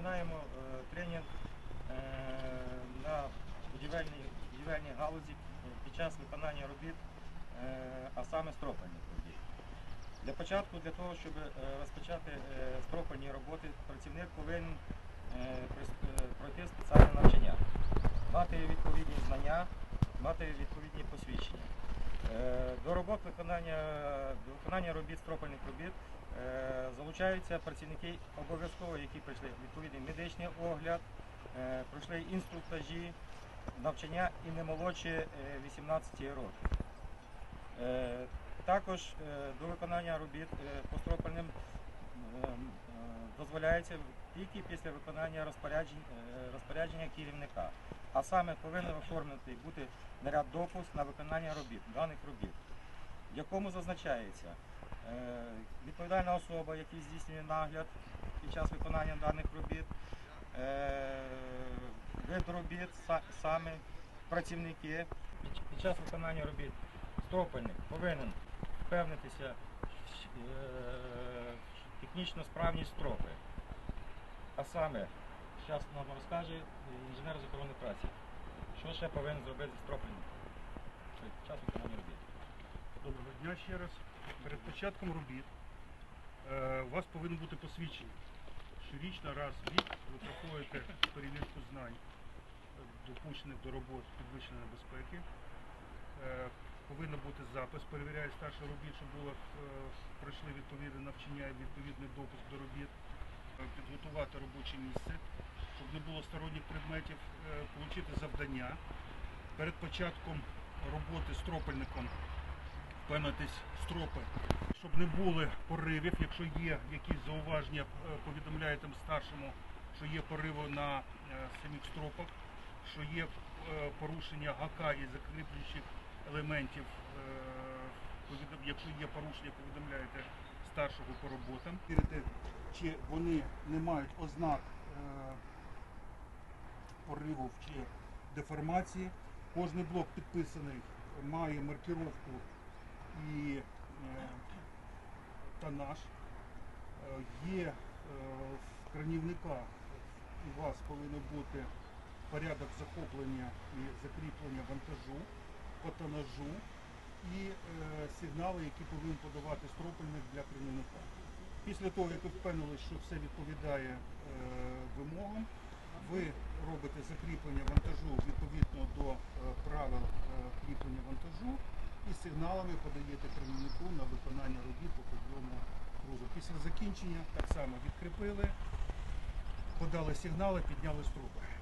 Розпочинаємо е, тренінг е, на будівельній, будівельній галузі під час виконання робіт, е, а саме стропальних робіт. Для початку, для того, щоб е, розпочати е, стропальні роботи, працівник повинен е, е, пройти спеціальне навчання, мати відповідні знання, мати відповідні посвідчення. Е, До робот виконання, до виконання робіт, стропальних робіт е, залучаються працівники обов'язково, які пройшли відповідний медичний огляд, е, пройшли інструктажі, навчання і не молодші е, 18 років. Також до виконання робіт по стропальним е, е, дозволяється тільки після виконання розпоряджень, е, розпорядження керівника. А саме повинен оформити бути наряд допуск на виконання робіт, даних робіт, в якому зазначається е, відповідальна особа, яка здійснює нагляд під час виконання даних робіт, е, вид робіт, саме працівники. Під- час виконання робіт стропальник повинен впевнитися технічно справність стропи. А саме, зараз нам розкаже інженер з охорони праці, що ще повинен зробити стропальник під час виконання робіт. Доброго дня ще раз. Перед початком робіт е, у вас повинно бути посвідчення. Щорічно раз в рік ви проходите перевірку знань, допущених до робот підвищеної безпеки. Е, повинен бути запис, перевіряє старший робіт, щоб було, е, пройшли відповідне навчання і відповідний допуск до робіт. Е, Підготувати робоче місце, щоб не було сторонніх предметів, е, отримати завдання. Перед початком роботи стропальником впевнитись стропи, щоб не було поривів. Якщо є якісь зауваження, е, повідомляєте старшому, що є пориви на самих стропах, що є порушення гака і закріплюючих елементів. Якщо є порушення, повідомляєте старшого по роботам. Чи вони не мають ознак е, поривів чи деформації. Кожний блок підписаний має маркировку і е, тонаж. Е, Є в кранівника у вас повинен бути порядок захоплення і закріплення вантажу по тонажу і сигнали, які повинен подавати стропельник для кранівника. Після того, як ви впевнилися, що все відповідає е, вимогам, ви робите закріплення вантажу відповідно до е, правил е, кріплення вантажу і сигналами подаєте керівнику на виконання робіт по підйому грузу. Після закінчення так само відкріпили, подали сигнали, підняли стропи.